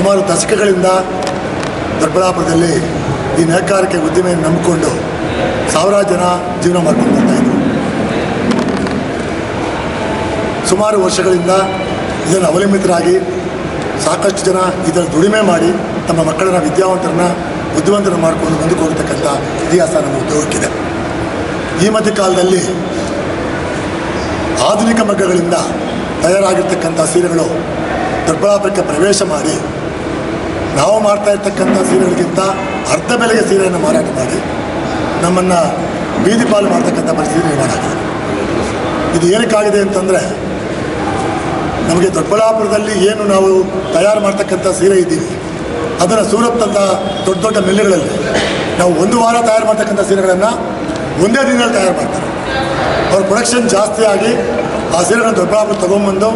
ಸುಮಾರು ದಶಕಗಳಿಂದ ದೊಡ್ಡಬಳ್ಳಾಪುರದಲ್ಲಿ ಈ ನೇಕಾರಿಕೆ ಉದ್ದಿಮೆಯನ್ನು ನಂಬಿಕೊಂಡು ಸಾವಿರಾರು ಜನ ಜೀವನ ಮಾಡ್ಕೊಂಡು ಬರ್ತಾ ಇದ್ರು. ಸುಮಾರು ವರ್ಷಗಳಿಂದ ಇದನ್ನು ಅವಲಂಬಿತರಾಗಿ ಸಾಕಷ್ಟು ಜನ ಇದರ ದುಡಿಮೆ ಮಾಡಿ ತಮ್ಮ ಮಕ್ಕಳನ್ನ, ವಿದ್ಯಾವಂತರನ್ನ, ಬುದ್ಧಿವಂತರನ್ನು ಮಾಡಿಕೊಂಡು ಮುಂದಕ್ಕೆ ಹೋಗ್ತಕ್ಕಂಥ ಇತಿಹಾಸ ನಮ್ಮ ಉದ್ಯೋಗಕ್ಕಿದೆ. ಈ ಮಧ್ಯ ಕಾಲದಲ್ಲಿ ಆಧುನಿಕ ಮಗ್ಗಗಳಿಂದ ತಯಾರಾಗಿರ್ತಕ್ಕಂಥ ಸೀರೆಗಳು ದೊಡ್ಡಬಳ್ಳಾಪುರಕ್ಕೆ ಪ್ರವೇಶ ಮಾಡಿ ನಾವು ಮಾಡ್ತಾ ಇರ್ತಕ್ಕಂಥ ಸೀರೆಗಳಿಗಿಂತ ಅರ್ಧ ಬೆಲೆಗೆ ಸೀರೆಯನ್ನು ಮಾರಾಟ ಮಾಡಿ, ನಮ್ಮನ್ನು ಬೀದಿ ಪಾಲು ಮಾಡ್ತಕ್ಕಂಥ ಪರಿಸ್ಥಿತಿ ನಿರ್ಮಾಣ ಇದು ಏನಕ್ಕಾಗಿದೆ ಅಂತಂದರೆ, ನಮಗೆ ದೊಡ್ಡಬಳ್ಳಾಪುರದಲ್ಲಿ ಏನು ನಾವು ತಯಾರು ಮಾಡ್ತಕ್ಕಂಥ ಸೀರೆ ಇದ್ದೀವಿ, ಅದನ್ನು ಸೂರತ್ನಂಥ ದೊಡ್ಡ ದೊಡ್ಡ ಮಿಲ್ಲುಗಳಲ್ಲಿ ನಾವು ಒಂದು ವಾರ ತಯಾರು ಮಾಡ್ತಕ್ಕಂಥ ಸೀರೆಗಳನ್ನು ಒಂದೇ ದಿನದಲ್ಲಿ ತಯಾರು ಮಾಡ್ತಾರೆ. ಅವ್ರ ಪ್ರೊಡಕ್ಷನ್ ಜಾಸ್ತಿ ಆಗಿ ಆ ಸೀರೆಗಳನ್ನು ದೊಡ್ಡಬಳ್ಳಾಪುರ ತಗೊಂಬಂದು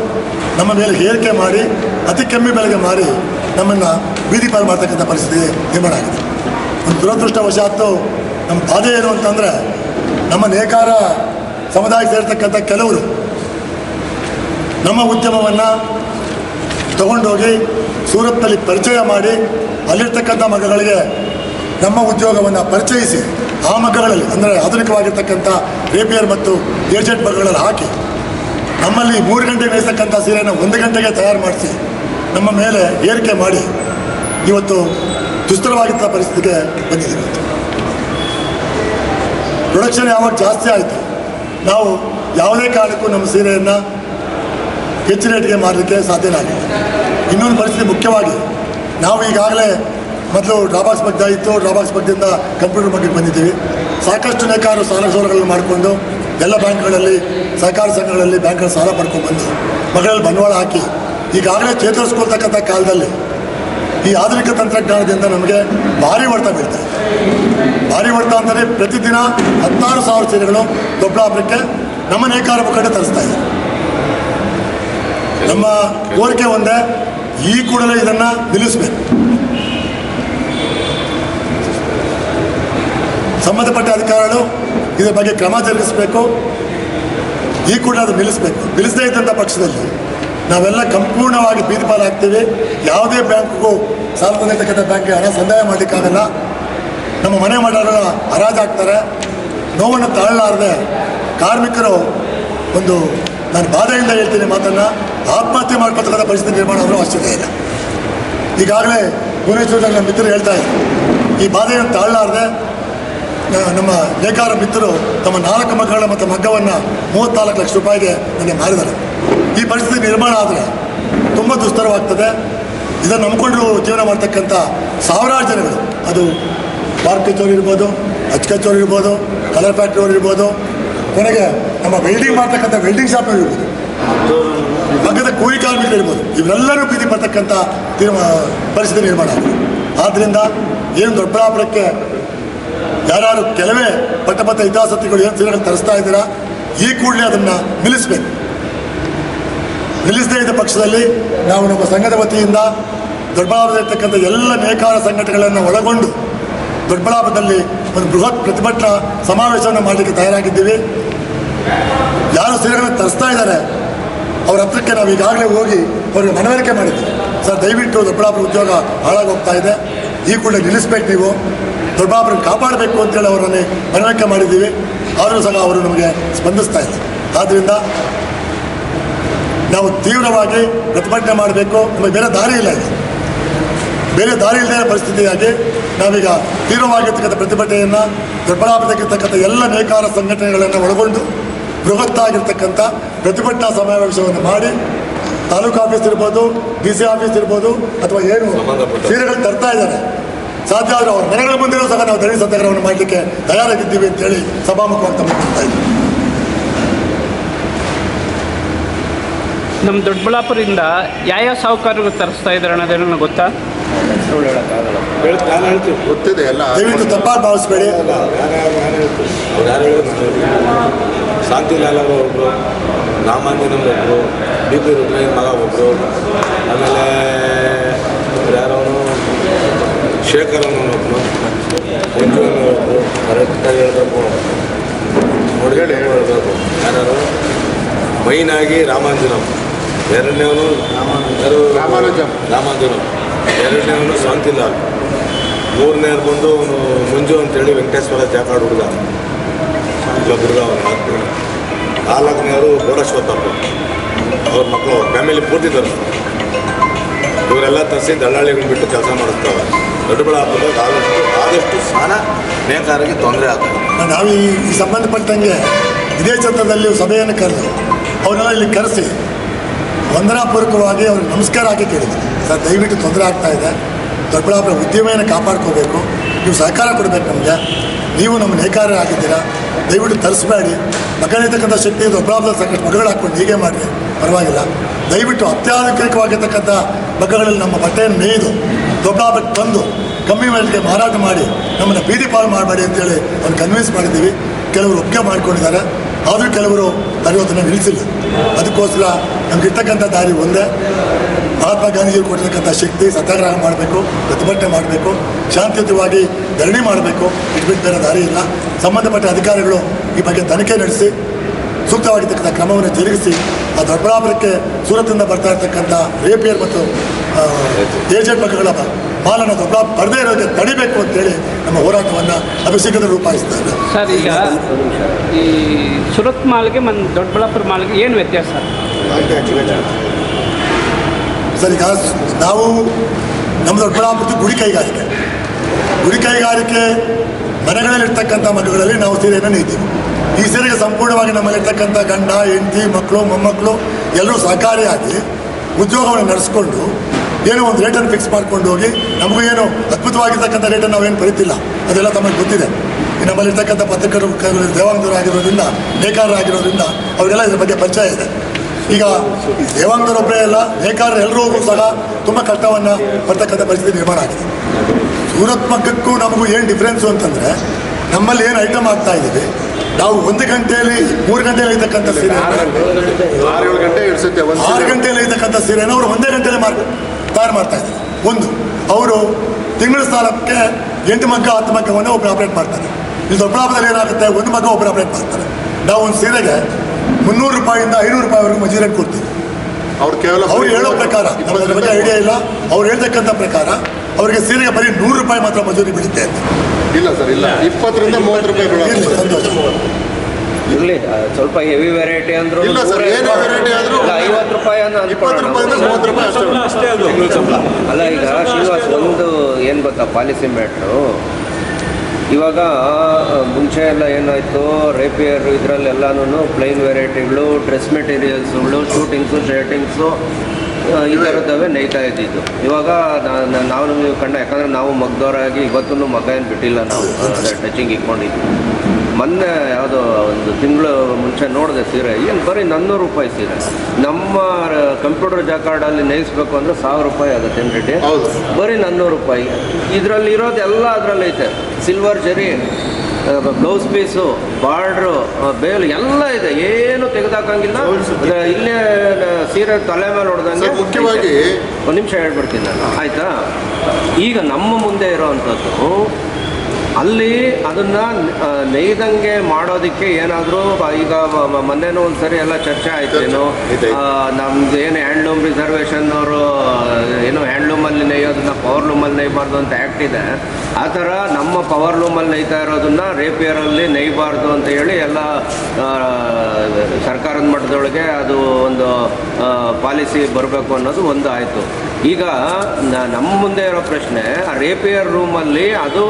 ನಮ್ಮ ಮೇಲೆ ಹೇರಿಕೆ ಮಾಡಿ, ಅತಿ ಕಮ್ಮಿ ಬೆಲೆಗೆ ಮಾರಿ ನಮ್ಮನ್ನು ಬೀದಿ ಪಾಲು ಮಾಡ್ತಕ್ಕಂಥ ಪರಿಸ್ಥಿತಿ ನಿರ್ಮಾಣ ಆಗಿದೆ. ಒಂದು ದುರದೃಷ್ಟವಶಾತ್ತು ನಮ್ಮ ಬಾಧೆ ಏನು ಅಂತಂದರೆ ನಮ್ಮ ನೇಕಾರ ಸಮುದಾಯ ಸೇರ್ತಕ್ಕಂಥ ಕೆಲವರು ನಮ್ಮ ಉದ್ಯಮವನ್ನು ತಗೊಂಡೋಗಿ ಸೂರತ್ನಲ್ಲಿ ಪರಿಚಯ ಮಾಡಿ, ಅಲ್ಲಿರ್ತಕ್ಕಂಥ ಮಗಗಳಿಗೆ ನಮ್ಮ ಉದ್ಯೋಗವನ್ನು ಪರಿಚಯಿಸಿ ಆ ಮಗಗಳಲ್ಲಿ ಅಂದರೆ ಆಧುನಿಕವಾಗಿರ್ತಕ್ಕಂಥ ರೇಪಿಯರ್ ಮತ್ತು ಏಜೆಂಟ್ ಮಗಗಳಲ್ಲಿ ಹಾಕಿ ನಮ್ಮಲ್ಲಿ ಮೂರು ಗಂಟೆ ನೇಯ್ತಕ್ಕಂಥ ಸೀರೆಯನ್ನು ಒಂದು ಗಂಟೆಗೆ ತಯಾರು ಮಾಡಿಸಿ, ನಮ್ಮ ಮೇಲೆ ಏರಿಕೆ ಮಾಡಿ ಇವತ್ತು ದುಸ್ತರವಾಗಿದ್ದ ಪರಿಸ್ಥಿತಿಗೆ ಬಂದಿದ್ದೀವಿ. ಪ್ರೊಡಕ್ಷನ್ ಯಾವಾಗ ಜಾಸ್ತಿ ಆಯಿತು. ನಾವು ಯಾವುದೇ ಕಾರಣಕ್ಕೂ ನಮ್ಮ ಸೀರೆಯನ್ನು ಹೆಚ್ಚು ರೇಟ್ಗೆ ಮಾರಲಿಕ್ಕೆ ಸಾಧ್ಯನೇ ಆಗಿದೆ ಇನ್ನೊಂದು ಪರಿಸ್ಥಿತಿ ಮುಖ್ಯವಾಗಿ, ನಾವು ಈಗಾಗಲೇ ಮೊದಲು ಡ್ರಾಬಾಕ್ಸ್ ಬಗ್ಗೆ ಇತ್ತು. ಡ್ರಾಬಾಕ್ಸ್ ಬಗ್ಗೆಯಿಂದ ಕಂಪ್ಯೂಟರ್ ಬಗ್ಗೆ ಬಂದಿದ್ದೀವಿ. ಸಾಕಷ್ಟು ನೇಕಾರು ಸಾಲ ಸೌಲಭ್ಯಗಳನ್ನು ಮಾಡಿಕೊಂಡು ಎಲ್ಲ ಬ್ಯಾಂಕ್ಗಳಲ್ಲಿ, ಸಹಕಾರ ಸಂಘಗಳಲ್ಲಿ ಬ್ಯಾಂಕ್ಗಳ ಸಾಲ ಪಡ್ಕೊಂಡ್ಬಂದು ಮಗಳಲ್ಲಿ ಬಂಡವಾಳ ಹಾಕಿ ಈಗಾಗಲೇ ಚೇತರಿಸ್ಕೊಳ್ತಕ್ಕಂಥ ಕಾಲದಲ್ಲಿ ಈ ಆಧುನಿಕ ತಂತ್ರಜ್ಞಾನದಿಂದ ನಮಗೆ ಭಾರಿ ಹೊಡೆತ ಬೀಳ್ತಾ ಇದೆ. ಭಾರಿ ಹೊಡೆತ ಅಂತಲೇ ಪ್ರತಿದಿನ ಹತ್ತಾರು ಸಾವಿರ ಸೀರೆಗಳು ಹಬ್ಬಕ್ಕೆ ನಮ್ಮ ನೇಕಾರ ಮುಖಂಡ ತರಿಸ್ತಾ ಇದೆ. ನಮ್ಮ ಕೋರಿಕೆ ಒಂದೇ, ಈ ಕೂಡಲೇ ಇದನ್ನು ನಿಲ್ಲಿಸಬೇಕು. ಸಂಬಂಧಪಟ್ಟ ಅಧಿಕಾರಿಗಳು ಇದರ ಬಗ್ಗೆ ಕ್ರಮ ಜರುಗಿಸಬೇಕು. ಈ ಕೂಡ ಅದು ನಿಲ್ಲಿಸಬೇಕು. ನಿಲ್ಲಿಸದೇ ಇದ್ದಂಥ ಪಕ್ಷದಲ್ಲಿ ನಾವೆಲ್ಲ ಸಂಪೂರ್ಣವಾಗಿ ಬೀದಿ ಪಾಲಾಗ್ತೀವಿ ಯಾವುದೇ ಬ್ಯಾಂಕ್ಗೂ ಸಾಲ ತಂದಿರ್ತಕ್ಕಂಥ ಬ್ಯಾಂಕ್ಗೆ ಹಣ ಸಂದಾಯ ಮಾಡಲಿಕ್ಕಾಗಲ್ಲ ನಮ್ಮ ಮನೆ ಮಾಡೋರ ಹರಾಜಾಗ್ತಾರೆ ನೋವನ್ನು ತಾಳಲಾರದೆ ಕಾರ್ಮಿಕರು ಒಂದು ನಾನು ಬಾಧೆಯಿಂದ ಹೇಳ್ತೀನಿ ಮಾತನ್ನು. ಆತ್ಮಹತ್ಯೆ ಮಾಡ್ಕೊಳ್ತಕ್ಕಂಥ ಪರಿಸ್ಥಿತಿ ನಿರ್ಮಾಣ ಆದರೂ ಅವಶ್ಯಕತೆ ಇಲ್ಲ. ಈಗಾಗಲೇ ಭುವನೇಶ್ವರದಲ್ಲಿ ನಮ್ಮ ಮಿತ್ರರು ಹೇಳ್ತಾ ಇದ್ದಾರೆ ಈ ಬಾಧೆಯನ್ನು ತಾಳಲಾರದೆ ನಮ್ಮ ಲೇಖಾರ ಮಿತ್ರರು ತಮ್ಮ ನಾಲ್ಕು ಮಕ್ಕಳ ಮತ್ತು ಮಗ್ಗವನ್ನು ಮೂವತ್ತ್ನಾಲ್ಕು ಲಕ್ಷ ರೂಪಾಯಿಗೆ ನನಗೆ ಮಾರಿದ್ದಾರೆ. ಈ ಪರಿಸ್ಥಿತಿ ನಿರ್ಮಾಣ ಆದರೆ ತುಂಬ ದುಸ್ತರವಾಗ್ತದೆ. ಇದನ್ನು ನಂಬಿಕೊಂಡು ಜೀವನ ಮಾಡ್ತಕ್ಕಂಥ ಸಾವಿರಾರು ಜನಗಳು. ಅದು ಪಾರ್ಕ್ ಕಚೋರಿ ಇರ್ಬೋದು ಅಚ್ ಕಚೋರಿ ಇರ್ಬೋದು, ಕಲರ್ ಫ್ಯಾಕ್ಟ್ರಿ ಅವ್ರು ಇರ್ಬೋದು, ಕೊನೆಗೆ ನಮ್ಮ ವೆಲ್ಡಿಂಗ್ ಮಾಡ್ತಕ್ಕಂಥ ವೆಲ್ಡಿಂಗ್ ಶಾಪ್ ಇರ್ಬೋದು. ಮಗ್ಗದ ಕೂಲಿ ಕಾರ್ಮಿಕರು ಇರ್ಬೋದು. ಇವರೆಲ್ಲರೂ ಬರ್ತಕ್ಕಂಥ ತೀರ್ಮ ಪರಿಸ್ಥಿತಿ ನಿರ್ಮಾಣ ಆಗಿದೆ. ಆದ್ದರಿಂದ ಏನು ದೊಡ್ಡಬಳ್ಳಾಪುರಕ್ಕೆ ಯಾರು ಕೆಲವೇ ಪಟ್ಟಪತ್ತ ಹಿತಾಸಕ್ತಿಗಳು ಏನು ಸೀರೆಗಳು ತರಿಸ್ತಾ ಇದ್ದೀರಾ, ಈ ಕೂಡಲೇ ಅದನ್ನು ನಿಲ್ಲಿಸಬೇಕು. ನಿಲ್ಲಿಸದೇ ಇದ್ದ ಪಕ್ಷದಲ್ಲಿ ನಾವು ನಮ್ಮ ಸಂಘದ ವತಿಯಿಂದ ದೊಡ್ಡಬಳ್ಳಾಪುರದಲ್ಲಿರ್ತಕ್ಕಂಥ ಎಲ್ಲ ನೇಕಾರ ಸಂಘಟನೆಗಳನ್ನು ಒಳಗೊಂಡು ದೊಡ್ಡಬಳ್ಳಾಪುರದಲ್ಲಿ ಒಂದು ಬೃಹತ್ ಪ್ರತಿಭಟನಾ ಸಮಾವೇಶವನ್ನು ಮಾಡಲಿಕ್ಕೆ ತಯಾರಾಗಿದ್ದೀವಿ. ಯಾರು ಸೀರೆಗಳನ್ನು ತರಿಸ್ತಾ ಇದ್ದಾರೆ, ಅವ್ರ ಹತ್ರಕ್ಕೆ ನಾವು ಈಗಾಗಲೇ ಹೋಗಿ ಅವ್ರಿಗೆ ಮನವರಿಕೆ ಮಾಡಿದ್ದೀವಿ ಸರ್, ದಯವಿಟ್ಟು ದೊಡ್ಡಬಳ್ಳಾಪುರ ಉದ್ಯೋಗ ಹಾಳಾಗಿ ಹೋಗ್ತಾ ಇದೆ. ಈ ಕೂಡಲೇ ನಿಲ್ಲಿಸ್ಬೇಕು ನೀವು. ದೊಡ್ಡಬಳ್ಳಾಪುರ ಕಾಪಾಡಬೇಕು ಅಂತೇಳಿ ಅವರನ್ನೇ ಮನವರಿಕೆ ಮಾಡಿದ್ದೀವಿ. ಆದರೂ ಸಹ ಅವರು ನಮಗೆ ಸ್ಪಂದಿಸ್ತಾ ಇಲ್ಲ. ಆದ್ದರಿಂದ ನಾವು ತೀವ್ರವಾಗಿ ಪ್ರತಿಭಟನೆ ಮಾಡಬೇಕು. ನಮಗೆ ಬೇರೆ ದಾರಿ ಇಲ್ಲ ಇದೆ ಬೇರೆ ದಾರಿ ಇಲ್ಲದೆ ಪರಿಸ್ಥಿತಿಯಾಗಿ ನಾವೀಗ ತೀವ್ರವಾಗಿರ್ತಕ್ಕಂಥ ಪ್ರತಿಭಟನೆಯನ್ನು ದೊಡ್ಡಬಳ್ಳಾಪುರದಕ್ಕಿರ್ತಕ್ಕಂಥ ಎಲ್ಲ ನೇಕಾರ ಸಂಘಟನೆಗಳನ್ನು ಒಳಗೊಂಡು ಬೃಹತ್ತಾಗಿರ್ತಕ್ಕಂಥ ಪ್ರತಿಭಟನಾ ಸಮಾವೇಶವನ್ನು ಮಾಡಿ ತಾಲೂಕು ಆಫೀಸ್ ಇರ್ಬೋದು ಡಿ ಸಿ ಆಫೀಸ್ ಇರ್ಬೋದು ಅಥವಾ ಏನು ಸೀರೆಗಳು ತರ್ತಾ ಇದ್ದಾರೆ. ಸಾಧ್ಯ ಆದರೆ ಅವ್ರ ಮನೆಗಳ ಮುಂದೆಯೂ ಸಹ ನಾವು ಧರಣಿ ಸತ್ಯಾಗ್ರಹವನ್ನು ಮಾಡಲಿಕ್ಕೆ ತಯಾರಾಗಿದ್ದೀವಿ ಅಂತೇಳಿ ಸಭಾಮುಖವಾಗಿ ತಮ್ಮ ಇದ್ದೀವಿ ನಮ್ಮ ದೊಡ್ಡಬಳ್ಳಾಪುರದಿಂದ ಯಾವ ಯಾವ ಸಾಹುಕಾರರು ತರಿಸ್ತಾ ಇದ್ದಾರೆ ಅನ್ನೋದೇನೋ ನನಗೆ ಗೊತ್ತಾ? ಗೊತ್ತಿದೆ ಎಲ್ಲ ದಯವಿಟ್ಟು ತಪ್ಪಾಗಿ ಭಾವಿಸ್ಬೇಡಿ. ಶಾಂತಿ ಲಾಲ ಒಬ್ಬರು ರಾಮಾಂಜನ ಒಬ್ಬರು ಬಿ ಪಿ ರುದ್ರಯ್ಯ ಮಗ ಒಬ್ಬರು ಆಮೇಲೆ ಅವ್ರು ಯಾರವನು ಶೇಖರ್ ಅವನೊಬ್ಬನು ಮಂಜು ಒಬ್ಬರು ಕರೆಕ್ಟಾಗಿ ಹೇಳ್ಬೇಕು ನೋಡಿ ಹೇಳಿ ಹೇಳ್ಬೇಕು ಯಾರು ಮೈನಾಗಿ ರಾಮಾಂಜನಂ ಎರಡನೇವನು ರಾಮಾನುಜಂ. ರಾಮಾಂಜನಂ ಎರಡನೇವನು ಶಾಂತಿಲಾಲ್. ಮೂರನೇದು ಬಂದು ಅವನು ಮಂಜು ಅಂತೇಳಿ ವೆಂಕಟೇಶ್ವರ ಜಾಕಾಡ್ ಹುಡುಗ. ಹುಡುಗ ಅವನು ನಾಲ್ಕನೇವರು ಅವರು ಅವ್ರ ಮಕ್ಕಳು ಫ್ಯಾಮಿಲಿ ಪೂರ್ತಿ ತರಿಸ್ತಾರೆ ಇವರೆಲ್ಲ ತರಿಸಿ ದಳ್ಳಾಳಿಗಳು ಬಿಟ್ಟು ಕೆಲಸ ಮಾಡಿಸ್ತಾರೆ. ದೊಡ್ಡಬಳ್ಳಾಪುರದಾಗ ಆದಷ್ಟು ಆದಷ್ಟು ಸ್ಥಾನ ನೇಕಾರಿಗೆ ತೊಂದರೆ ಆಗ್ತದೆ. ನಾವು ಈ ಈ ಸಂಬಂಧಪಟ್ಟಂಗೆ ಇದೇ ಚಂದ್ರದಲ್ಲಿ ಸಭೆಯನ್ನು ಕರೆದು ಅವರೆಲ್ಲ ಇಲ್ಲಿ ಕರೆಸಿ. ವಂದನಾಪೂರ್ವಕವಾಗಿ ಅವ್ರಿಗೆ ನಮಸ್ಕಾರ ಹಾಕಿ ಕೇಳಿದ್ರು ಸರ್, ದಯವಿಟ್ಟು ತೊಂದರೆ ಆಗ್ತಾ ಇದೆ. ದೊಡ್ಡಬಳ್ಳಾಪುರ ಉದ್ಯಮೆಯನ್ನು ಕಾಪಾಡ್ಕೋಬೇಕು. ನೀವು ಸಹಕಾರ ಕೊಡಬೇಕು ನಮಗೆ. ನೀವು ನಮ್ಮ ನೇಕಾರ ಆಗಿದ್ದೀರಾ. ದಯವಿಟ್ಟು ತರಿಸ್ಬೇಡಿ. ಮಕ್ಕಳಿರ್ತಕ್ಕಂಥ ಶಕ್ತಿ ದೊಡ್ಡಬಳ್ಳಾಪುರ ಸಾಕಷ್ಟು ಮಗಳು ಹಾಕ್ಕೊಂಡು ಹೀಗೆ ಮಾಡಿರಿ. ಪರವಾಗಿಲ್ಲ. ದಯವಿಟ್ಟು ಅತ್ಯಾಧುನಿಕವಾಗಿರ್ತಕ್ಕಂಥ ಮಗಗಳಲ್ಲಿ ನಮ್ಮ ಬಟ್ಟೆಯನ್ನು ನೇಯ್ದು ದೊಡ್ಡಬಳ್ಳಾಪುರಕ್ಕೆ ತಂದು ಕಮ್ಮಿ ಮೇಲೆ ಮಾರಾಟ ಮಾಡಿ, ನಮ್ಮನ್ನು ಬೀದಿ ಪಾಲು ಮಾಡಬೇಡಿ ಅಂತೇಳಿ ಅವ್ನು ಕನ್ವಿನ್ಸ್ ಮಾಡಿದ್ದೀವಿ. ಕೆಲವರು ಒಪ್ಪಿಗೆ ಮಾಡ್ಕೊಂಡಿದ್ದಾರೆ. ಆದರೂ ಕೆಲವರು ತಡೆಯೋದನ್ನು ನಿಲ್ಲಿಸಿಲ್ಲ. ಅದಕ್ಕೋಸ್ಕರ ನಮಗಿರ್ತಕ್ಕಂಥ ದಾರಿ ಒಂದೇ. ಮಹಾತ್ಮ ಗಾಂಧೀಜಿಯವರು ಕೊಟ್ಟಿರ್ತಕ್ಕಂಥ ಶಕ್ತಿ ಸತ್ಯಾಗ್ರಹ ಮಾಡಬೇಕು, ಪ್ರತಿಭಟನೆ ಮಾಡಬೇಕು, ಶಾಂತಿಯುತವಾಗಿ ಧರಣಿ ಮಾಡಬೇಕು. ಇಟ್ಬಿಟ್ಟು ಬಿಟ್ಟು ಬೇರೆ ದಾರಿ ಇಲ್ಲ. ಸಂಬಂಧಪಟ್ಟ ಅಧಿಕಾರಿಗಳು ಈ ಬಗ್ಗೆ ತನಿಖೆ ನಡೆಸಿ, ಸೂಕ್ತವಾಗಿರ್ತಕ್ಕಂಥ ಕ್ರಮವನ್ನು ಜರುಗಿಸಿ, ಆ ದೊಡ್ಡಬಳ್ಳಾಪುರಕ್ಕೆ ಸೂರತ್ನಿಂದ ಬರ್ತಾ ಇರ್ತಕ್ಕಂಥ ರೇಪಿಯರ್ ಮತ್ತು ಏಜೆಂಟ್ ಮಕ್ಕಳ ಮಾಲನ್ನು ದೊಡ್ಡ ಬರದೇ ಇರೋದೇ ತಡಿಬೇಕು ಅಂತೇಳಿ ನಮ್ಮ ಹೋರಾಟವನ್ನು ಅಭಿಷೇಕದ ರೂಪಾಯಿಸ್ತಾರೆ ರೂಪಾಯಿಸ್ತಾ ಇದೆ ಸರ್ ಈಗ ಈ ಸುರತ್ ಮಾಲ್ಗೆ ಮನ್ ದೊಡ್ಡಬಳ್ಳಾಪುರ ಮಾಲ್ಗೆ ಏನು ವ್ಯತ್ಯಾಸ? ಸರ್ ಈಗ ನಾವು ನಮ್ಮ ದೊಡ್ಡಬಳ್ಳಾಪುರದ ಗುಡಿ ಕೈಗಾರಿಕೆ. ಗುಡಿ ಕೈಗಾರಿಕೆ ಮನೆಗಳಲ್ಲಿರ್ತಕ್ಕಂಥ ಮಕ್ಕಳಲ್ಲಿ ನಾವು ಸೀರೆಯನ್ನು ನೇಯ್ತೀವಿ ಈ ಸೀರೆಗೆ ಸಂಪೂರ್ಣವಾಗಿ ನಮ್ಮಲ್ಲಿರ್ತಕ್ಕಂಥ ಗಂಡ ಹೆಂಡತಿ ಮಕ್ಕಳು ಮೊಮ್ಮಕ್ಕಳು ಎಲ್ಲರೂ ಸಹಕಾರಿಯಾಗಿ ಉದ್ಯೋಗವನ್ನು ನಡೆಸ್ಕೊಂಡು ಏನೋ ಒಂದು ರೇಟನ್ನು ಫಿಕ್ಸ್ ಮಾಡ್ಕೊಂಡು ಹೋಗಿ ನಮಗೂ ಏನು ಅದ್ಭುತವಾಗಿರ್ತಕ್ಕಂಥ ರೇಟನ್ನು ನಾವೇನು ಬರೀತಿಲ್ಲ. ಅದೆಲ್ಲ ತಮಗೆ ಗೊತ್ತಿದೆ. ನಮ್ಮಲ್ಲಿರ್ತಕ್ಕಂಥ ಪತ್ರಕರ್ತರು ದೇವಾಂಗರು ಆಗಿರೋದ್ರಿಂದ ನೇಕಾರರಾಗಿರೋದ್ರಿಂದ ಅವರೆಲ್ಲ ಇದ್ರ ಬಗ್ಗೆ ಪರಿಚಯ ಇದೆ. ಈಗ ಈ ದೇವಾಂಗರೊಬ್ಬರೇ ಅಲ್ಲ ನೇಕಾರರು ಎಲ್ಲರೂ ಸಹ ತುಂಬ ಕಷ್ಟವನ್ನು ಬರ್ತಕ್ಕಂಥ ಪರಿಸ್ಥಿತಿ ನಿರ್ಮಾಣ ಆಗಿದೆ. ಸೂರತ್ ಮಗ್ಗಕ್ಕೂ ನಮಗೂ ಏನು ಡಿಫ್ರೆನ್ಸು ಅಂತಂದರೆ ನಮ್ಮಲ್ಲಿ ಏನು ಐಟಮ್ ಆಗ್ತಾ ಇದ್ದೀವಿ ನಾವು ಒಂದು ಗಂಟೆಯಲ್ಲಿ ಮೂರು ಗಂಟೆಯಲ್ಲಿ ಇರ್ತಕ್ಕಂಥ ಸೀರೆ. ಆರು ಗಂಟೆಯಲ್ಲಿ ಇರ್ತಕ್ಕಂಥ ಸೀರೆನ ಅವರು ಒಂದೇ ಗಂಟೆಯಲ್ಲಿ ಮಾರ್ ತಯಾರು ಮಾಡ್ತಾ ಇದ್ದಾರೆ. ಒಂದು ಅವರು ತಿಂಗಳ ಸಾಲಕ್ಕೆ ಎಂಟು ಮಗ್ಗ ಹತ್ತು ಮಗ್ಗವನ್ನು ಒಬ್ಬರು ಆಪ್ರೇಟ್ ಮಾಡ್ತಾರೆ. ಈ ದೊಡ್ಡಬಳ್ಳಾಪುರದಲ್ಲಿ ಏನಾಗುತ್ತೆ? ಒಂದು ಮಗ ಒಬ್ಬರು ಆಪ್ರೇಟ್ ಮಾಡ್ತಾರೆ. ನಾವು ಒಂದು ಸೀರೆಗೆ ಮುನ್ನೂರು ರೂಪಾಯಿಂದ ಐನೂರು ರೂಪಾಯಿವರೆಗೂ ಮಜೂರಿಯನ್ನು ಕೊಡ್ತೀವಿ. ಅವ್ರು ಕೇವಲ ಅವ್ರು ಹೇಳೋ ಪ್ರಕಾರ ನಮಗೆ ಬಗ್ಗೆ ಐಡಿಯಾ ಇಲ್ಲ. ಅವ್ರು ಹೇಳ್ತಕ್ಕಂಥ ಪ್ರಕಾರ ಅವರಿಗೆ ಸೀರೆಗೆ ಬರೀ ನೂರು ರೂಪಾಯಿ ಮಾತ್ರ ಮಜೂರಿ ಬೀಳುತ್ತೆ ಅಂತ. ಇಲ್ಲ ಸರ್ ಇಲ್ಲ. ಇಪ್ಪತ್ತರಿಂದ ಮೂವತ್ತು ರೂಪಾಯಿ ಸಂತೋಷ. ಇರ್ಲಿ ಸ್ವಲ್ಪ ಹೆವಿ ವೆರೈಟಿ ಅಂದ್ರು ಐವತ್ತು ರೂಪಾಯಿ ಅಷ್ಟೇ ಅಲ್ಲ ಈಗ ಶ್ರೀನಿವಾಸ್ ಒಂದು ಏನು ಗೊತ್ತಾ ಪಾಲಿಸಿ ಮ್ಯಾಟ್ರು ಇವಾಗ ಮುಂಚೆ ಎಲ್ಲ ಏನಾಯಿತು ರೇಪಿಯರ್ ಇದರಲ್ಲೆಲ್ಲನೂ ಪ್ಲೈನ್ ವೆರೈಟಿಗಳು ಡ್ರೆಸ್ ಮೆಟೀರಿಯಲ್ಸ್ಗಳು ಶೂಟಿಂಗ್ಸು ಶರ್ಟಿಂಗ್ಸು ಈ ಥರದ್ದಾವೆ ನೇಯ್ತಾ ಇದ್ದಿದ್ದು. ಇವಾಗ ನಾವು ನೀವು ಕಂಡ ಯಾಕಂದರೆ ನಾವು ಮಗ್ದವರಾಗಿ ಇವತ್ತೂ ಮಗ ಏನು ಬಿಟ್ಟಿಲ್ಲ ನಾವು ಅದೇ ಟಚಿಂಗ್ ಇಟ್ಕೊಂಡಿದ್ವಿ ಮೊನ್ನೆ ಯಾವುದೋ ಒಂದು ತಿಂಗಳು ಮುಂಚೆ ನೋಡಿದೆ ಸೀರೆ ಏನು ಬರೀ ನಾನ್ನೂರು ರೂಪಾಯಿ ಸೀರೆ. ನಮ್ಮ ಕಂಪ್ಯೂಟರ್ ಜಾಕಾರ್ಡಲ್ಲಿ ನೇಯಿಸ್ಬೇಕು ಅಂದರೆ ಸಾವಿರ ರೂಪಾಯಿ ಆಗುತ್ತೆ ಏನು ರೇಟಿ. ಬರೀ ನಾನ್ನೂರು ರೂಪಾಯಿ. ಇದರಲ್ಲಿ ಇರೋದೆಲ್ಲ ಅದರಲ್ಲೈತೆ silver zari blouse piece border bale ಎಲ್ಲ ಇದೆ. ಏನು ತೆಗೆದಾಕಂಗಿಲ್ಲ. ಇಲ್ಲೇ ಸೀರೆ ತಲೆ ಮೇಲೆ ಹೊಡೆದಂಗೆ ಮುಖ್ಯವಾಗಿ ಒಂದು ನಿಮಿಷ ಹೇಳ್ಬಿಡ್ತೀನಿ ನಾನು. ಆಯಿತಾ? ಈಗ ನಮ್ಮ ಮುಂದೆ ಇರೋವಂಥದ್ದು ಅಲ್ಲಿ ಅದನ್ನು ನೇಯ್ದಂಗೆ ಮಾಡೋದಕ್ಕೆ ಏನಾದರೂ ಈಗ ಮೊನ್ನೆನೂ ಒಂದು ಸರಿ ಎಲ್ಲ ಚರ್ಚೆ ಆಯ್ತೇನು ಆಯ್ತು, ಆಯ್ತು. ನಮ್ದು ಏನು ಹ್ಯಾಂಡ್ಲೂಮ್ ರಿಸರ್ವೇಷನ್ ಅವರು ಏನು ಹ್ಯಾಂಡ್ಲೂಮಲ್ಲಿ ನೇಯೋದನ್ನ ಪವರ್ ಲೂಮಲ್ಲಿ ನೇಯಬಾರ್ದು ಅಂತ ಆ್ಯಕ್ಟ್ ಇದೆ. ಆ ಥರ ನಮ್ಮ ಪವರ್ ಲೂಮಲ್ಲಿ ನೇಯ್ತಾ ಇರೋದನ್ನ ರೇಪಿಯರಲ್ಲಿ ನೇಯಬಾರ್ದು ಅಂತ ಹೇಳಿ ಎಲ್ಲ ಸರ್ಕಾರದ ಮಟ್ಟದೊಳಗೆ ಅದು ಒಂದು ಪಾಲಿಸಿ ಬರಬೇಕು ಅನ್ನೋದು ಒಂದು ಆಯಿತು. ಈಗ ನಮ್ಮ ಮುಂದೆ ಇರೋ ಪ್ರಶ್ನೆ, ಆ ರೇಪಿಯರ್ ರೂಮಲ್ಲಿ ಅದು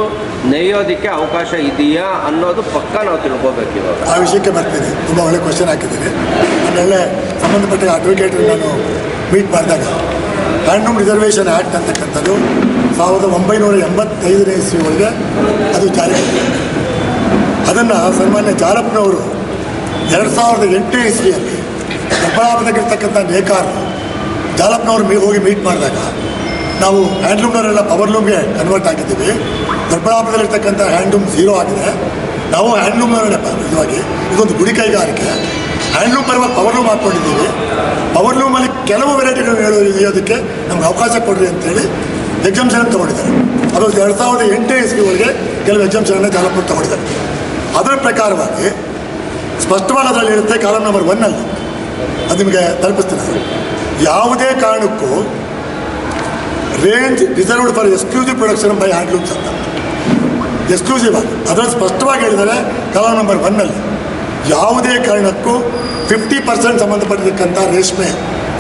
ನೇಯೋದಕ್ಕೆ ಅವಕಾಶ ಇದೆಯಾ ಅನ್ನೋದು ಪಕ್ಕ ನಾವು ತಿಳ್ಕೋಬೇಕು ಇವಾಗ. ಆ ವಿಷಯಕ್ಕೆ ಬರ್ತೀನಿ. ತುಂಬ ಒಳ್ಳೆ ಕ್ವಶನ್ ಹಾಕಿದ್ದೀನಿ ಆಮೇಲೆ ಸಂಬಂಧಪಟ್ಟ ಅಡ್ವೊಕೇಟ್ ನಾನು ಮೀಟ್ ಮಾಡಿದಾಗ ಹ್ಯಾಂಡ್ಲೂಮ್ ರಿಸರ್ವೇಷನ್ ಆ್ಯಕ್ಟ್ ಅಂತಕ್ಕಂಥದ್ದು ಸಾವಿರದ ಒಂಬೈನೂರ ಎಂಬತ್ತೈದನೇ ಇಸ್ವಿ ಒಳಗೆ ಅದು ಜಾರಿ ಅದನ್ನು ಸನ್ಮಾನ್ಯ ಜಾರಪ್ಪನವರು ಎರಡು ಸಾವಿರದ ಎಂಟನೇ ಇಸ್ವಿಯಲ್ಲಿ ದೊಡ್ಡಬಳ್ಳಾಪುರದಾಗಿರ್ತಕ್ಕಂಥ ನೇಕಾರರು ಜಾಲಪ್ಪನವ್ರು ಮೀ ಹೋಗಿ ಮೀಟ್ ಮಾಡಿದಾಗ ನಾವು ಹ್ಯಾಂಡ್ಲೂಮ್ನವರೆಲ್ಲ ಪವರ್ ಲೂಮ್ಗೆ ಕನ್ವರ್ಟ್ ಆಗಿದ್ದೀವಿ. ದೊಡ್ಡಬಳ್ಳಾಪುರದಲ್ಲಿರ್ತಕ್ಕಂಥ ಹ್ಯಾಂಡ್ಲೂಮ್ ಝೀರೋ ಆಗಿದೆ. ನಾವು ಹ್ಯಾಂಡ್ಲೂಮ್ನವರೇ ನಿಜವಾಗಿ ಇದೊಂದು ಗುಡಿ ಕೈಗಾರಿಕೆ. ಹ್ಯಾಂಡ್ಲೂಮ್ ಬರುವ ಪವರ್ ಲೂಮ್ ಹಾಕ್ಕೊಂಡಿದ್ದೀವಿ. ಪವರ್ ಲೂಮಲ್ಲಿ ಕೆಲವು ವೆರೈಟಿಗಳು ಹೇಳೋ ಹೇಳೋದಕ್ಕೆ ನಮ್ಗೆ ಅವಕಾಶ ಕೊಡ್ರಿ ಅಂತೇಳಿ ಎಕ್ಸಾಮ್ಷನ್ ತೊಗೊಂಡಿದ್ದಾರೆ. ಅದು ಎರಡು ಸಾವಿರದ ಎಂಟನೇ ಇಸ್ವಿವರೆಗೆ ಕೆಲವು ಎಕ್ಸಾಮ್ಷನ್ನ ಜಾಲಪುರ ತೊಗೊಂಡಿದ್ದಾರೆ. ಅದರ ಪ್ರಕಾರವಾಗಿ ಸ್ಪಷ್ಟವಾಗಿ ಅದರಲ್ಲಿ ಇರುತ್ತೆ ಕಾಲಮ್ ನಂಬರ್ ಒನ್ನಲ್ಲಿ ಅದು ನಿಮಗೆ ತಲುಪಿಸ್ತೀನಿ ಯಾವುದೇ ಕಾರಣಕ್ಕೂ range reserved for exclusive production by handlooms ಅಂತ ಎಕ್ಸ್ಕ್ಲೂಸಿವ್ ಆಗಿ. ಅದರಲ್ಲಿ ಸ್ಪಷ್ಟವಾಗಿ ಹೇಳಿದರೆ ಕಲಾ ನಂಬರ್ ಒನ್ನಲ್ಲಿ ಯಾವುದೇ ಕಾರಣಕ್ಕೂ ಫಿಫ್ಟಿ ಪರ್ಸೆಂಟ್ ಸಂಬಂಧಪಟ್ಟಿರ್ತಕ್ಕಂಥ ರೇಷ್ಮೆ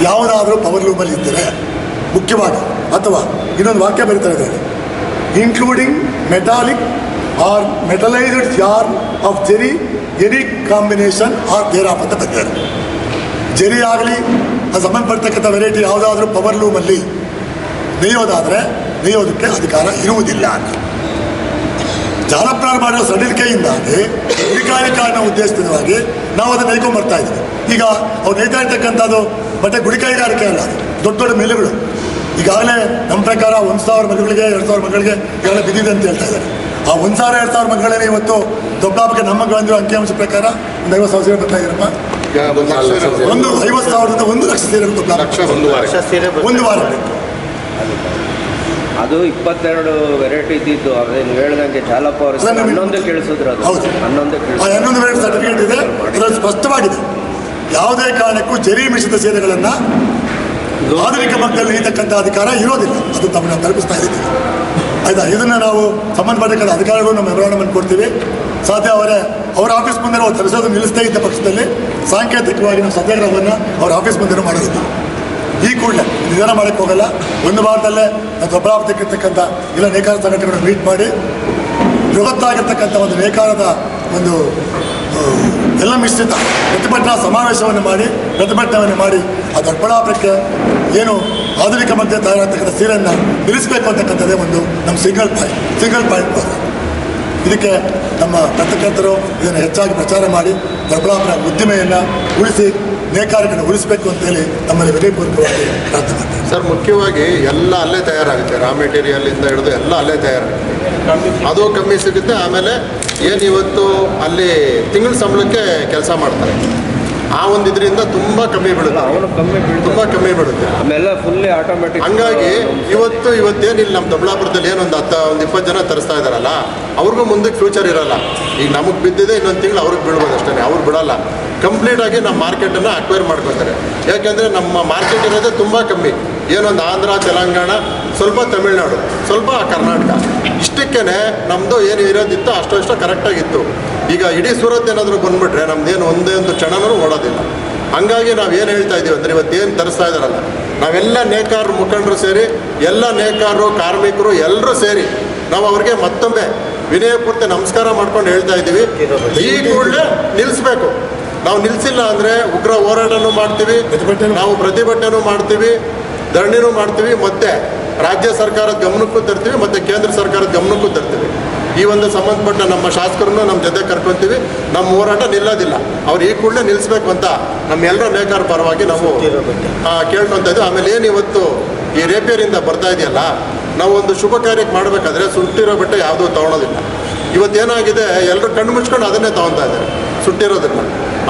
ಯಾವುದಾದರೂ ಪವರ್ ಲೂಮಲ್ಲಿ ಇದ್ದರೆ ಮುಖ್ಯವಾಗಿ ಅಥವಾ ಇನ್ನೊಂದು ವಾಕ್ಯ ಬರೀತಾ ಇದ್ದಾರೆ including metallic or metallized yarn of zari any combination or thereof ಅಂತ ಬರ್ತಾರೆ ಜೆರಿ ಆಗಲಿ ಸಂಬಂಧಪಡ್ತಕ್ಕಂಥ ವೆರೈಟಿ ಯಾವುದಾದ್ರೂ ಪವರ್ ಲೂಮಲ್ಲಿ ನೇಯೋದಾದರೆ ನೇಯೋದಕ್ಕೆ ಅಧಿಕಾರ ಇರುವುದಿಲ್ಲ ಅಂತ. ಜಾಲಪ್ರಾಣ ಮಾಡೋ ಸಡಿಲಿಕೆಯಿಂದಾಗಿ ಗುಡಿಕಾಯಿಕಾರನ ಉದ್ದೇಶಿತವಾಗಿ ನಾವು ಅದನ್ನು ನೈಕೊಂಡು ಬರ್ತಾ ಇದ್ದೀವಿ. ಈಗ ಅವ್ರು ನೇಯ್ತಾ ಇರ್ತಕ್ಕಂಥದ್ದು ಬಟ್ಟೆ ಗುಡಿಕೈಗಾರಿಕೆ ಅಲ್ಲ, ದೊಡ್ಡ ದೊಡ್ಡ ಮಿಲ್లుಗಳು ಈಗಾಗಲೇ ನಮ್ಮ ಪ್ರಕಾರ ಒಂದು ಸಾವಿರ ಮಗಳಿಗೆ ಎರಡು ಸಾವಿರ ಮಗಳಿಗೆ ಈಗಾಗಲೇ ಬಿದ್ದಿದೆ ಅಂತ ಹೇಳ್ತಾ ಇದ್ದಾರೆ. ಆ ಒಂದು ಸಾವಿರ, ಎರಡು ಸಾವಿರ ಮಗಳೇ ಇವತ್ತು ದೊಡ್ಡಕ್ಕೆ ನಮ್ಮ ಬಂದಿರೋ ಅಂಕಿಅಂಶ ಪ್ರಕಾರ ಒಂದು ಐವತ್ತು ಸಾವಿರ ಬರ್ತಾ ಇದ್ದೀರಪ್ಪ ಒಂದು ಐವತ್ತು ಸಾವಿರದಿಂದ ಒಂದು ಲಕ್ಷ ಸೀರೆ ಲಕ್ಷ ಒಂದು ವಾರ ಒಂದು ವಾರ ಅದು ಇಪ್ಪತ್ತೆರಡು ವೆರೈಟಿ ಇದ್ದಿದ್ದು ಅದೇ ನೀವು ಹೇಳ್ದಂಗೆ ಚಾಲಪ್ಪ ಅವರು ಹನ್ನೊಂದು ಕೇಳಿಸಿದ್ರು ಅದು. ಹೌದು. ಹನ್ನೊಂದು ಹನ್ನೊಂದು ವೇಳೆ ಸರ್ಟಿಫಿಕೇಟ್ ಇದೆ. ಅದರಲ್ಲಿ ಸ್ಪಷ್ಟವಾಗಿದೆ. ಯಾವುದೇ ಕಾರಣಕ್ಕೂ ಜರಿ ಮಿಶ್ರಿತ ಸೇವೆಗಳನ್ನು ಆಧುನಿಕ ಮಕ್ಕಳಲ್ಲಿ ಇರತಕ್ಕಂಥ ಅಧಿಕಾರ ಇರೋದಿಲ್ಲ. ಅದು ತಮ್ಮನ್ನು ತಲುಪಿಸ್ತಾ ಇದ್ದೀವಿ. ಆಯ್ತಾ? ಇದನ್ನು ನಾವು ಸಂಬಂಧಪಟ್ಟ ಅಧಿಕಾರಿಗಳು ನಮ್ಮ ಮೆಮೊರಾಂಡಮ್ ಕೊಡ್ತೀವಿ. ಸಾಧ್ಯ ಅವರೇ, ಅವರ ಆಫೀಸ್ ಮುಂದೆ ನಾವು ತರಿಸೋದು ನಿಲ್ಲಿಸದೇ ಇದ್ದ ಪಕ್ಷದಲ್ಲಿ ಸಾಂಕೇತಿಕವಾಗಿ ನಾವು ಸತ್ಯಾಗ್ರಹವನ್ನು ಅವ್ರ ಆಫೀಸ್ ಮುಂದೆ ಮಾಡೋದಿಲ್ಲ ಈ ಕೂಡಲೇ ನಿಧಾನ ಮಾಡೋಕ್ಕೆ ಹೋಗಲ್ಲ. ಒಂದು ವಾರದಲ್ಲೇ ದೊಡ್ಡಬಳ್ಳಾಪುರಕ್ಕಿರ್ತಕ್ಕಂಥ ಇಲ್ಲ ನೇಕಾರ ಸಂಘಟನೆಗಳನ್ನು ಮೀಟ್ ಮಾಡಿ ಬೃಹತ್ತಾಗಿರ್ತಕ್ಕಂಥ ಒಂದು ನೇಕಾರದ ಒಂದು ಎಲ್ಲ ಮಿಶ್ರಿತ ಪ್ರತಿಭಟನಾ ಸಮಾವೇಶವನ್ನು ಮಾಡಿ, ಪ್ರತಿಭಟನೆಯನ್ನು ಮಾಡಿ, ಆ ದೊಡ್ಡಬಳ್ಳಾಪುರಕ್ಕೆ ಏನು ಆಧುನಿಕ ಮಧ್ಯೆ ತಯಾರಾಗ್ತಕ್ಕಂಥ ಸೀರೆಯನ್ನು ನಿಲ್ಲಿಸಬೇಕು ಅಂತಕ್ಕಂಥದ್ದೇ ಒಂದು ನಮ್ಮ ಸಿಂಗಲ್ ಪಾಯಿಂಟ್ ಸಿಂಗಲ್ ಪಾಯಿಂಟ್ ಇದಕ್ಕೆ ನಮ್ಮ ಪತ್ರಕರ್ತರು ಇದನ್ನು ಹೆಚ್ಚಾಗಿ ಪ್ರಚಾರ ಮಾಡಿ ದೊಡ್ಡಬಳ್ಳಾಪುರ ಉದ್ದಿಮೆಯನ್ನು ಉಳಿಸಿ ನೇಕಾರಿಕೆಯನ್ನು ಉಳಿಸಬೇಕು ಅಂತೇಳಿ ತಮ್ಮಲ್ಲಿ ವಿನಯಪೂರ್ವಕವಾಗಿ ಪ್ರಾರ್ಥನೆ ಮಾಡ್ತೀನಿ. ಸರ್, ಮುಖ್ಯವಾಗಿ ಎಲ್ಲ ಅಲ್ಲೇ ತಯಾರಾಗುತ್ತೆ. ರಾ ಮೆಟೀರಿಯಲ್ ಇಂದ ಹಿಡಿದು ಎಲ್ಲ ಅಲ್ಲೇ ತಯಾರಾಗುತ್ತೆ. ಅದು ಕಮ್ಮಿ ಸಿಗುತ್ತೆ, ಆಮೇಲೆ ಏನು ಇವತ್ತು ಅಲ್ಲಿ ತಿಂಗಳ ಸಂಬಳಕ್ಕೆ ಕೆಲಸ ಮಾಡ್ತಾರೆ. ಆ ಒಂದು ಇದರಿಂದ ತುಂಬ ಕಮ್ಮಿ ಬೀಳುತ್ತೆ. ಅವನು ಕಮ್ಮಿ ಬೀಳ್ತು ತುಂಬ ಕಮ್ಮಿ ಬೀಳುತ್ತೆ. ಆಮೇಲೆ ಫುಲ್ಲಿ ಆಟೋಮೆಟಿಕ್ ಹಂಗಾಗಿ ಇವತ್ತು ಇವತ್ತೇನು ಇಲ್ಲಿ ನಮ್ಮ ದೊಡ್ಡಬಳ್ಳಾಪುರದಲ್ಲಿ ಏನೊಂದು ಹತ್ತು ಒಂದು ಇಪ್ಪತ್ತು ಜನ ತರಿಸ್ತಾ ಇದ್ದಾರಲ್ಲ ಅವ್ರಿಗೂ ಮುಂದಕ್ಕೆ ಫ್ಯೂಚರ್ ಇರಲ್ಲ. ಈಗ ನಮಗೆ ಬಿದ್ದಿದೆ ಇನ್ನೊಂದು ತಿಂಗಳು ಅವ್ರಿಗೆ ಬೀಳ್ಬೋದು ಅಷ್ಟೇ ಅವ್ರು ಬಿಡಲ್ಲ. ಕಂಪ್ಲೀಟಾಗಿ ನಮ್ಮ ಮಾರ್ಕೆಟನ್ನು ಅಕ್ವೈರ್ ಮಾಡ್ಕೊತಾರೆ. ಯಾಕೆಂದರೆ ನಮ್ಮ ಮಾರ್ಕೆಟ್ ಇರೋದೇ ತುಂಬ ಕಮ್ಮಿ. ಏನೊಂದು ಆಂಧ್ರ ತೆಲಂಗಾಣ ಸ್ವಲ್ಪ ತಮಿಳ್ನಾಡು ಸ್ವಲ್ಪ ಕರ್ನಾಟಕ. ಇಷ್ಟಕ್ಕೇ ನಮ್ಮದು ಏನು ಇರೋದಿತ್ತು ಅಷ್ಟು ಅಷ್ಟು ಕರೆಕ್ಟಾಗಿತ್ತು ಈಗ ಇಡೀ ಸೂರತ್ ಏನಾದರೂ ಬಂದುಬಿಟ್ರೆ ನಮ್ದೇನು ಒಂದೇ ಒಂದು ಕ್ಷಣನೂ ಓಡೋದಿಲ್ಲ. ಹಂಗಾಗಿ ನಾವು ಏನು ಹೇಳ್ತಾ ಇದ್ದೀವಿ ಅಂದರೆ ಇವತ್ತೇನು ತರಿಸ್ತಾ ಇದ್ದಾರಲ್ಲ ನಾವೆಲ್ಲ ನೇಕಾರರು ಮುಖಂಡರು ಸೇರಿ ಎಲ್ಲ ನೇಕಾರರು ಕಾರ್ಮಿಕರು ಎಲ್ಲರೂ ಸೇರಿ ನಾವು ಅವ್ರಿಗೆ ಮತ್ತೊಮ್ಮೆ ವಿನಯಪೂರ್ತಿ ನಮಸ್ಕಾರ ಮಾಡ್ಕೊಂಡು ಹೇಳ್ತಾ ಇದ್ದೀವಿ ಈ ಕೂಡಲೇ ನಿಲ್ಲಿಸ್ಬೇಕು ನಾವು ನಿಲ್ಲಿಸಿಲ್ಲ ಅಂದರೆ ಉಗ್ರ ಹೋರಾಟನೂ ಮಾಡ್ತೀವಿ ನಾವು ಪ್ರತಿಭಟನೆನೂ ಮಾಡ್ತೀವಿ ಧರಣಿನೂ ಮಾಡ್ತೀವಿ ಮತ್ತೆ ರಾಜ್ಯ ಸರ್ಕಾರದ ಗಮನಕ್ಕೂ ತರ್ತೀವಿ ಮತ್ತು ಕೇಂದ್ರ ಸರ್ಕಾರದ ಗಮನಕ್ಕೂ ತರ್ತೀವಿ. ಈ ಒಂದು ಸಂಬಂಧಪಟ್ಟ ನಮ್ಮ ಶಾಸಕರನ್ನು ನಮ್ಮ ಜೊತೆ ಕರ್ಕೊತೀವಿ. ನಮ್ಮ ಹೋರಾಟ ನಿಲ್ಲೋದಿಲ್ಲ. ಅವ್ರು ಈ ಕೂಡಲೇ ನಿಲ್ಲಿಸ್ಬೇಕು ಅಂತ ನಮ್ಮೆಲ್ಲರ ನೇಕಾರ ಪರವಾಗಿ ನಾವು ಕೇಳ್ಕೊಂತ ಇದ್ದೀವಿ ಆಮೇಲೆ ಏನು ಇವತ್ತು ಈ ರೇಪಿಯರಿಂದ ಬರ್ತಾ ಇದೆಯಲ್ಲ, ನಾವು ಒಂದು ಶುಭ ಕಾರ್ಯಕ್ಕೆ ಮಾಡಬೇಕಾದ್ರೆ ಸುಟ್ಟಿರೋ ಬಟ್ಟೆ ಯಾವುದೂ ತೊಗೊಳೋದಿಲ್ಲ. ಇವತ್ತೇನಾಗಿದೆ ಎಲ್ಲರೂ ಕಣ್ಣು ಮುಚ್ಕೊಂಡು ಅದನ್ನೇ ತೊಗೊತಾ ಇದ್ದಾರೆ. ಸುಟ್ಟಿರೋದನ್ನ.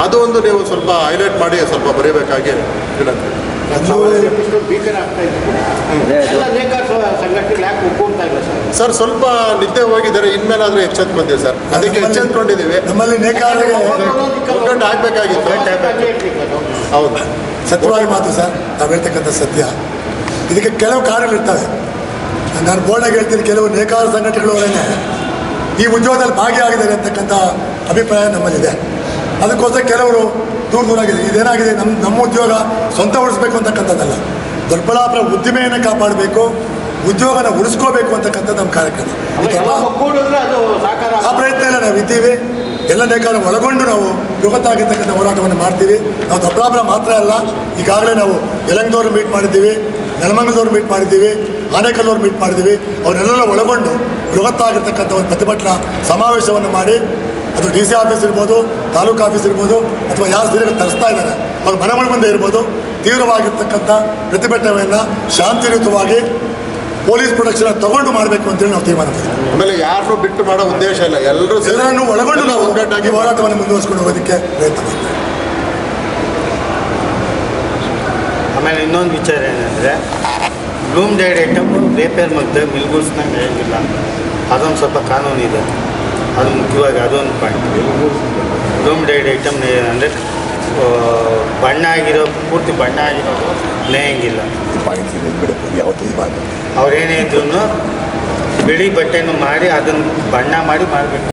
ಅದು ಒಂದು ನೀವು ಸ್ವಲ್ಪ ಹೈಲೈಟ್ ಮಾಡಿ, ಸ್ವಲ್ಪ ಬರೀಬೇಕಾಗಿ ವಿನಂತಿ. ಸರ್? ಸರ್ ಸ್ವಲ್ಪ ನಿದ್ದೆ ಹೋಗಿದ್ದಾರೆ ಇನ್ಮೇಲಾದ್ರೂ ಎಚ್ಚೆತ್ ಬಂದಿದೆ ಸರ್ ಅದಕ್ಕೆ ಎಚ್ಚೆತ್ಕೊಂಡಿದ್ದೀವಿ. ನಮ್ಮಲ್ಲಿ ಆಗ್ಬೇಕಾಗಿತ್ತು. ಹಾಗೆ ಹೌದು. ಸತ್ಯವಾಗಿ ಮಾತು ಸರ್. ನಾವು ಹೇಳ್ತಕ್ಕಂಥ ಸತ್ಯ. ಇದಕ್ಕೆ ಕೆಲವು ಕಾರಣಗಳಿರ್ತವೆ ನಾನು ಬೋರ್ಡಾಗಿ ಹೇಳ್ತೀನಿ ಕೆಲವು ನೇಕಾರ ಸಂಘಟನೆಗಳವರೇ ಈ ಉದ್ಯೋಗದಲ್ಲಿ ಭಾಗಿಯಾಗಿದ್ದಾರೆ ಅಂತಕ್ಕಂಥ ಅಭಿಪ್ರಾಯ ನಮ್ಮಲ್ಲಿದೆ. ಅದಕ್ಕೋಸ್ಕರ ಕೆಲವರು ದೂರ ದೂರ ಆಗಿದೆ. ಇದೇನಾಗಿದೆ? ನಮ್ಮ ನಮ್ಮ ಉದ್ಯೋಗ ಸ್ವಂತ ಉಳಿಸ್ಬೇಕು ಅಂತಕ್ಕಂಥದ್ದಲ್ಲ. ದೊಡ್ಡಬಳ್ಳಾಪುರ ಉದ್ದಿಮೆಯನ್ನು ಕಾಪಾಡಬೇಕು ಉದ್ಯೋಗನ ಉಳಿಸ್ಕೋಬೇಕು ಅಂತಕ್ಕಂಥದ್ದು ನಮ್ಮ ಕಾರ್ಯಕ್ರಮ. ಆ ಪ್ರಯತ್ನ ಎಲ್ಲ ನಾವು ಇದ್ದೀವಿ. ಎಲ್ಲ ನೇಕಾರ ಒಳಗೊಂಡು ನಾವು ಬೃಹತ್ತಾಗಿರ್ತಕ್ಕಂಥ ಹೋರಾಟವನ್ನು ಮಾಡ್ತೀವಿ. ನಾವು ದೊಡ್ಡಬಳ್ಳಾಪುರ ಮಾತ್ರ ಅಲ್ಲ ಈಗಾಗಲೇ ನಾವು ಯಲಂಗದವ್ರು ಮೀಟ್ ಮಾಡಿದ್ದೀವಿ ನೆಲಮಂಗಲದವ್ರು ಮೀಟ್ ಮಾಡಿದ್ದೀವಿ ಆನೇಕಲ್ಲವ್ರು ಮೀಟ್ ಮಾಡಿದ್ದೀವಿ. ಅವರೆಲ್ಲ ಒಳಗೊಂಡು ಬೃಹತ್ತಾಗಿರ್ತಕ್ಕಂಥ ಒಂದು ಪ್ರತಿಭಟನಾ ಸಮಾವೇಶವನ್ನು ಮಾಡಿ ಅದು ಡಿ ಸಿ ಆಫೀಸ್ ಇರ್ಬೋದು ತಾಲೂಕು ಆಫೀಸ್ ಇರ್ಬೋದು ಅಥವಾ ಯಾರು ಸೀರೆಗೆ ತರಿಸ್ತಾ ಇದ್ದಾರೆ ಅವ್ರ ಮನೆ ಮುಂದೆ ಇರ್ಬೋದು ತೀವ್ರವಾಗಿರ್ತಕ್ಕಂಥ ಪ್ರತಿಭಟನೆಯನ್ನು ಶಾಂತಿಯುತವಾಗಿ ಪೊಲೀಸ್ ಪ್ರೊಟೆಕ್ಷನ್ ತಗೊಂಡು ಮಾಡಬೇಕು ಅಂತೇಳಿ ನಾವು ತೀರ್ಮಾನ ಮಾಡಿದ್ದೀವಿ ಆಮೇಲೆ ಯಾರನ್ನೂ ಬಿಟ್ಟು ಮಾಡೋ ಉದ್ದೇಶ ಇಲ್ಲ ಎಲ್ಲರೂ ಎಲ್ಲರನ್ನು ಒಳಗೊಂಡು ನಾವು ಒಗ್ಗಟ್ಟಾಗಿ ಹೋರಾಟವನ್ನು ಮುಂದುವರಿಸ್ಕೊಂಡು ಹೋಗೋದಕ್ಕೆ ಪ್ರಯತ್ನ ಮಾಡ್ತೀವಿ. ಆಮೇಲೆ ಇನ್ನೊಂದು ವಿಚಾರ ಏನಂದರೆ ರೂಮ್ ಡೈಡ್ ಐಟಮು ರೇಪೇರ್ ಮತ್ತು ಮಿಲ್ಗೂಡ್ಸ್ನಂಗೆ ಹೇಗಿಲ್ಲ ಅದೊಂದು ಸ್ವಲ್ಪ ಕಾನೂನು ಇದೆ ಅದು ಮುಖ್ಯವಾಗಿ ಅದೊಂದು ಪಾಯಿಂಟ್. ರೂಮ್ ಡೈಡ್ ಐಟಮ್ ಅಂದರೆ ಬಣ್ಣ ಆಗಿರೋ ಪೂರ್ತಿ ಬಣ್ಣ ಆಗಿರೋದು ನೇಯಂಗಿಲ್ಲ ಅವ್ರೇನೇ ಇದ್ರು ಬಿಳಿ ಬಟ್ಟೆಯನ್ನು ಮಾಡಿ ಅದನ್ನು ಬಣ್ಣ ಮಾಡಿ ಮಾಡಬೇಕು